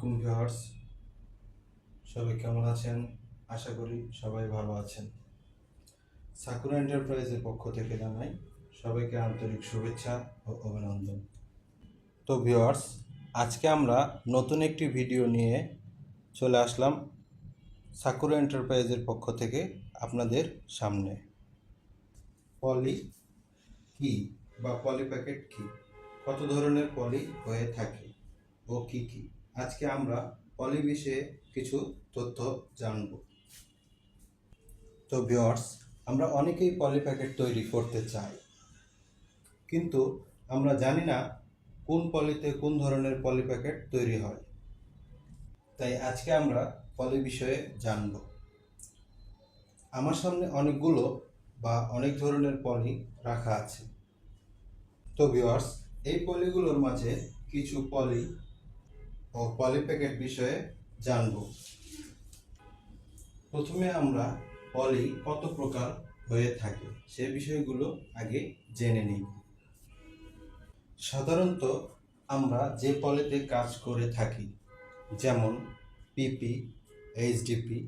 আলাইকুম ভিউয়ার্স। সবাই কেমন আছেন? আশা করি সবাই ভালো আছেন। সাকুরা এন্টারপ্রাইজের পক্ষ থেকে জানাই সবাইকে আন্তরিক শুভেচ্ছা ও অভিনন্দন। তো ভিউয়ার্স, আজকে আমরা নতুন একটি ভিডিও নিয়ে চলে আসলাম সাকুরা এন্টারপ্রাইজের পক্ষ থেকে আপনাদের সামনে। পলি কি বা পলি প্যাকেট কি? কত ধরনের পলি হয়ে থাকে? ও কি কি? আজকে আমরা পলি বিষয়ে কিছু তথ্য জানব। তো ভিউয়ার্স আমরা অনেকেই পলি প্যাকেট তৈরি করতে চাই। কিন্তু আমরা জানি না কোন পলিতে কোন ধরনের পলি প্যাকেট তৈরি হয়। তাই আজকে আমরা পলি বিষয়ে জানব। আমার সামনে অনেকগুলো বা অনেক ধরনের পলি রাখা আছে। তো ভিউয়ার্স এই পলিগুলোর মাঝে কিছু পলি ও পলি প্যাকেট বিষয়ে জানব। প্রথমে আমরা পলি কত প্রকার হয়ে থাকে, সে বিষয়গুলো আগে জেনে নিই। সাধারণত আমরা যে পলিতে কাজ করে থাকি, যেমন PP, HDP,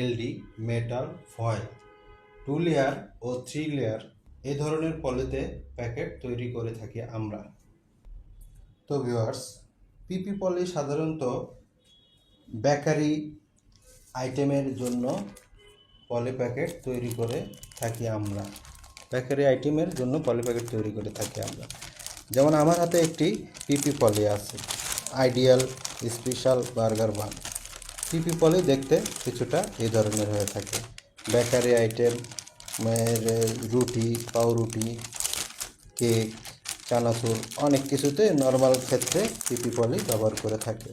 LD, metal, foil, two layer ও থ্রি লেয়ার এ ধরনের পলিতে প্যাকেট তৈরি করে থাকি আমরা। তো ভিউয়ার্স পিপি পলি সাধারণত বেকারি আইটেমের জন্য পলি প্যাকেট তৈরি করে থাকি আমরা। বেকারি আইটেমের জন্য পলি প্যাকেট তৈরি করে থাকি আমরা। যেমন আমার হাতে একটি পিপি পলি আছে, ideal special burger bun. PP poly দেখতে কিছুটা এই ধরনের হয়ে থাকে। বেকারি আইটেম রুটি, পাউরুটি, কেক চানাচুর, অনেক কিছুতে নর্মাল ক্ষেত্রে পিপি পলি ব্যবহার করে থাকে।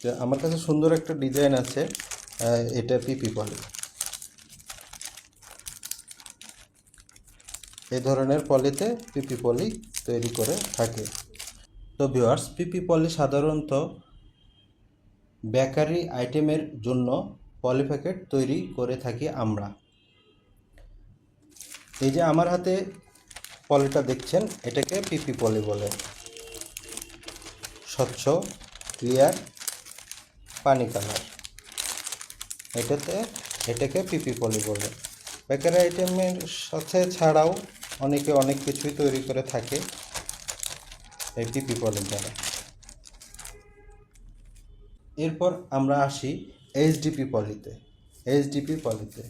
তো আমার কাছে সুন্দর একটা ডিজাইন আছে এটা পিপি পলি এই ধরনের পলিতে পিপি পলি তৈরি করে থাকে। তো ভিউয়ার্স পিপি পলি সাধারণত বেকারি আইটেমের জন্য পলি প্যাকেট তৈরি করে থাকি আমরা। এই যে আমার হাতে পলিটা দেখছেন, এটাকে পিপি পলি বলে। স্বচ্ছ, ক্লিয়ার, পানি কালার। এটাতে এটাকে পিপি পলি বলে। বেকারি আইটেমের সাথে ছাড়াও অনেকে অনেক কিছুই তৈরি করে থাকে এই পিপি পলির দ্বারা। এরপর আমরা আসি এইচডিপি পলিতে। এইচডিপি পলিতে।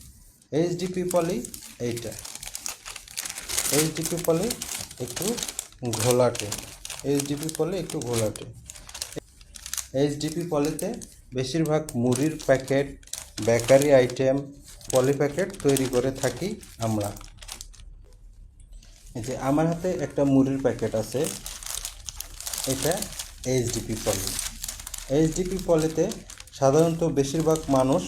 এইচডিপি পলি এইটা। এইচডিপি পলি একটু ঘোলাটে। এইচডিপি পলি একটু ঘোলাটে। এইচডিপি পলিতে বেশিরভাগ মুড়ির packet, bakery item, poly packet তৈরি করে থাকি আমরা। যে আমার হাতে একটা মুড়ির প্যাকেট আছে, এটা এইচডিপি পলি। এইচডিপি পলিতে সাধারণত বেশিরভাগ মানুষ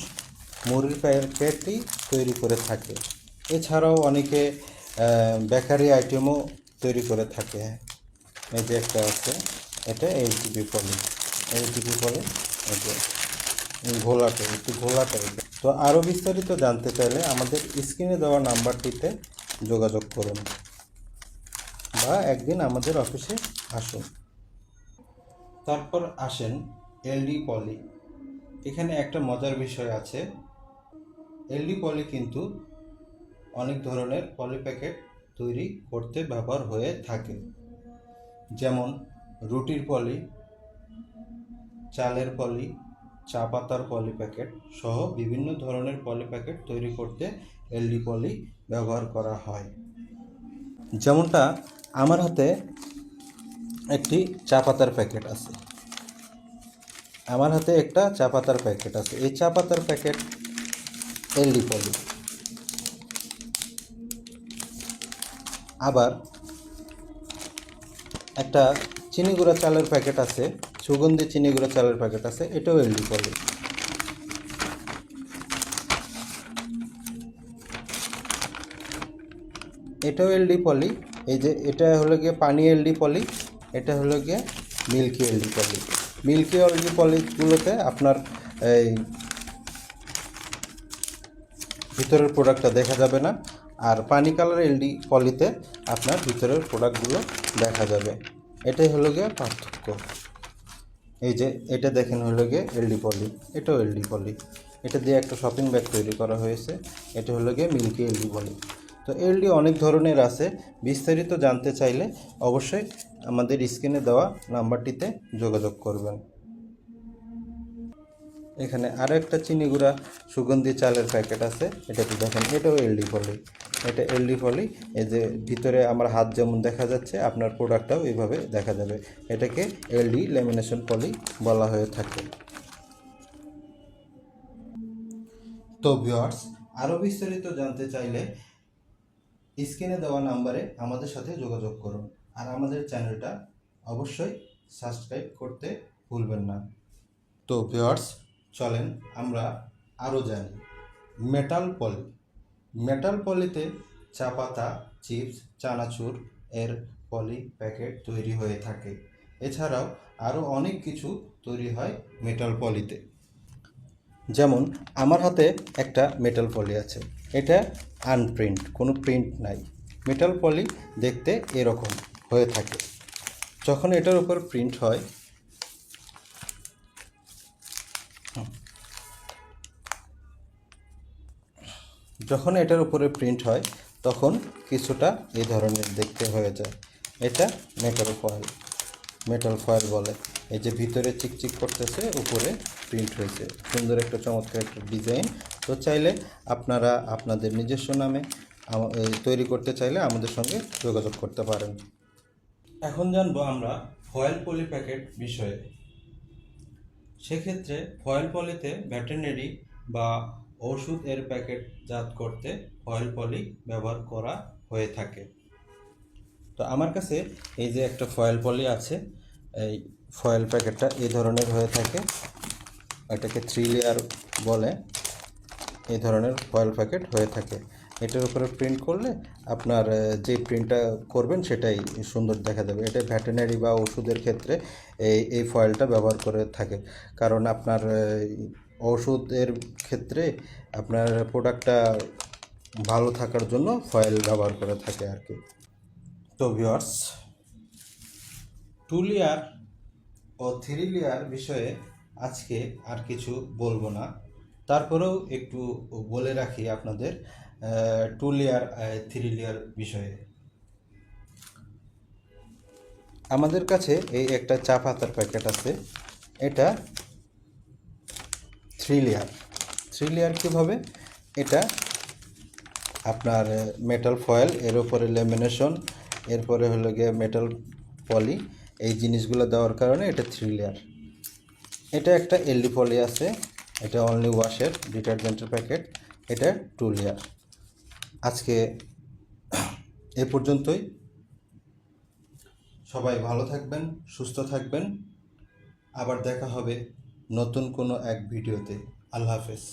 মুড়ির প্যাকেটই তৈরি করে থাকে। এছাড়াও অনেকে বেকারি আইটেমও তৈরি করে থাকে। এই যে একটা আছে, এটা এইচডিপি পলি। এইচডিপি পলি, এই যে ঘোলাটে, একটু ঘোলা টাইপের তো আরও বিস্তারিত জানতে চাইলে আমাদের স্ক্রিনে দেওয়া নাম্বারটিতে যোগাযোগ করুন বা একদিন আমাদের অফিসে আসুন। তারপর আসেন এলডি পলি। এখানে একটা মজার বিষয় আছে। এলডি পলি কিন্তু অনেক ধরনের পলিপ্যাকেট তৈরি করতে ব্যবহার হয়ে থাকে। যেমন রুটির পলি, চালের পলি, চা পাতার পলি প্যাকেট সহ বিভিন্ন ধরনের পলি প্যাকেট তৈরি করতে এলডি পলি ব্যবহার করা হয়। যেমনটা আমার হাতে একটি চা পাতার প্যাকেট আছে। আমার হাতে একটা চা পাতার প্যাকেট আছে। এই চা পাতার প্যাকেট এলডি পলি। আবার একটা চিনি গুঁড়া চালের প্যাকেট আছে, সুগন্ধি চিনি গুঁড়া চালের প্যাকেট আছে, এটাও এলডি পলি। এটাও এলডি পলি, এই যে এটা হলো গিয়ে পানি এলডি পলি, এটা হলো গিয়ে milky LD poly. Milky LD পলিগুলোতে আপনার এই ভিতরের প্রোডাক্টটা দেখা যাবে না। আর পানি কালার এলডি পলিতে আপনার ভিতরের প্রোডাক্টগুলো দেখা যাবে। এটাই হলো গিয়ে পার্থক্য। এই যে, এটা দেখেন হলো গিয়ে এলডি পলি, এটাও এলডি পলি। এটা দিয়ে একটা শপিং ব্যাগ তৈরি করা হয়েছে, এটা হলো গিয়ে মিল্কি এলডি পলি। তো এলডি অনেক ধরনের আছে, বিস্তারিত জানতে চাইলে অবশ্যই আমাদের স্ক্রিনে দেওয়া নাম্বারটিতে যোগাযোগ করবেন। এখানে আরও একটা চিনি গুঁড়া সুগন্ধি চালের প্যাকেট আছে, এটাতে দেখেন, এটাও এলডি পলি। এটা এলডি পলি এই যে ভিতরে আমার হাত যেমন দেখা যাচ্ছে, আপনার প্রোডাক্টটাও এইভাবে দেখা যাবে। এটাকে এলডি ল্যামিনেশন পলি বলা হয়ে থাকে। তো ভিউয়ার্স আরও বিস্তারিত জানতে চাইলে স্ক্রিনে দেওয়া নাম্বারে আমাদের সাথে যোগাযোগ করুন। আর আমাদের চ্যানেলটা অবশ্যই সাবস্ক্রাইব করতে ভুলবেন না। তো ভিউয়ার্স চলেন আমরা আরও জানি। মেটাল পলি মেটাল পলিতে চা পাতা, চিপস, চানাচুর এর পলি প্যাকেট তৈরি হয়ে থাকে। এছাড়াও আরও অনেক কিছু তৈরি হয় মেটাল পলিতে যেমন, আমার হাতে একটা মেটাল পলি আছে। এটা আনপ্রিন্ট, কোনো প্রিন্ট নাই। মেটাল পলি দেখতে এরকম হয়ে থাকে। যখন এটার উপর প্রিন্ট হয় যখন এটার উপরে প্রিন্ট হয়, তখন কিছুটা এই ধরনের দেখতে হয়ে যায়। এটা মেটাল ফয়েল মেটাল ফয়েল বলে। এই যে ভিতরে চিকচিক করতেছে, উপরে প্রিন্ট হয়েছে। সুন্দর একটা চমৎকার একটা ডিজাইন তো চাইলে আপনারা আপনাদের নিজস্ব নামে তৈরি করতে চাইলে আমাদের সঙ্গে যোগাযোগ করতে পারেন। এখন জানব আমরা ফয়েল পলি প্যাকেট বিষয়ে। সেক্ষেত্রে ফয়েল পলিতে ভেটেরিনারি বা ওষুধ এর প্যাকেট জাত করতে ফয়েল পলি ব্যবহার করা হয়ে থাকে। তো আমার কাছে এই যে একটা ফয়েল পলি আছে, এই ফয়েল প্যাকেটটা এই ধরনের হয়ে থাকে। এটাকে থ্রি লেয়ার বলে এই ধরনের ফয়েল প্যাকেট হয়ে থাকে। এটার উপরে প্রিন্ট করলে আপনার যে প্রিন্টটা করবেন সেটাই সুন্দর দেখা যাবে। এটা ভেটেরিনারি বা ওষুধের ক্ষেত্রে এই এই ফয়েলটা ব্যবহার করে থাকে। কারণ আপনার ওষুধের ক্ষেত্রে আপনার প্রোডাক্টটা ভালো থাকার জন্য ফয়েল ব্যবহার করে থাকে আর কি। তো ভিউয়ার্স টু লেয়ার ও থ্রি লেয়ার বিষয়ে আজকে আর কিছু বলব না। তারপরেও একটু বলে রাখি আপনাদের টু লেয়ার থ্রি লেয়ার বিষয়ে। আমাদের কাছে এই একটা চা পাতার প্যাকেট আছে। এটা থ্রি লেয়ার থ্রি লেয়ার কীভাবে? এটা আপনার মেটাল ফয়েল এর উপরে লেমিনেশন এরপরে হলো গিয়ে মেটাল পলি এই জিনিসগুলো দেওয়ার কারণে এটা থ্রি লেয়ার এটা একটা এলডি পলি আছে, এটা অনলি ওয়াশের ডিটারজেন্টের প্যাকেট এটা টু লেয়ার আজকে এ পর্যন্তই। সবাই ভালো থাকবেন, সুস্থ থাকবেন। আবার দেখা হবে নতুন কোনো এক ভিডিওতে। আল্লাহ হাফেজ।